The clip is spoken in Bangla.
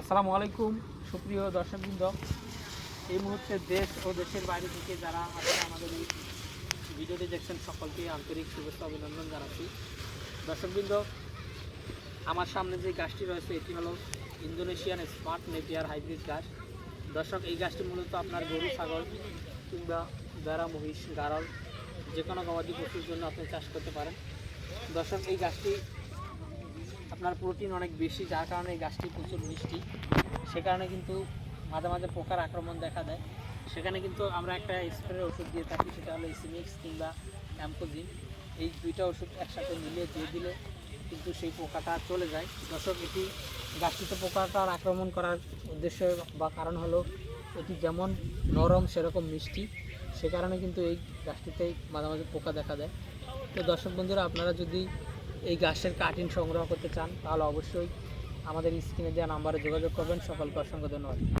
আসসালামু আলাইকুম, সুপ্রিয় দর্শকবৃন্দ। এই মুহূর্তে দেশ ও দেশের বাইরে থেকে যারা আজকে আমাদের এই ভিডিওটি দেখছেন সকলকে আন্তরিক শুভেচ্ছা অভিনন্দন জানাচ্ছি। দর্শকবৃন্দ, আমার সামনে যে গাছটি রয়েছে, এটি হলো ইন্দোনেশিয়ান স্মার্ট নেপিয়ার হাইব্রিড গাছ। দর্শক, এই গাছটি মূলত আপনার গরু, ছাগল কিংবা বেড়া মহিষ, গারল যে কোনো গবাদি পশুর জন্য আপনি চাষ করতে পারেন। দর্শক, এই গাছটি আপনার প্রোটিন অনেক বেশি, যার কারণে এই গাছটি প্রচুর মিষ্টি। সে কারণে কিন্তু মাঝে মাঝে পোকার আক্রমণ দেখা দেয়। সেখানে কিন্তু আমরা একটা স্প্রে ওষুধ দিয়ে থাকি, সেটা হলো ইসিমিক্স কিংবা অ্যাম্পোজিন এই দুইটা ওষুধ একসাথে মিলিয়ে দিয়ে দিলে কিন্তু সেই পোকাটা চলে যায়। দর্শক, এটি গাছটিতে পোকাটার আক্রমণ করার উদ্দেশ্য বা কারণ হলো এটি যেমন নরম, সেরকম মিষ্টি। সে কারণে কিন্তু এই গাছটিতে মাঝে মাঝে পোকা দেখা দেয়। তো দর্শক বন্ধুরা, আপনারা যদি এই গাছের কাটিং সংগ্রহ করতে চান, তাহলে অবশ্যই আমাদের স্ক্রিনে দেওয়া নাম্বারে যোগাযোগ করবেন। সকলকে অসংখ্য ধন্যবাদ।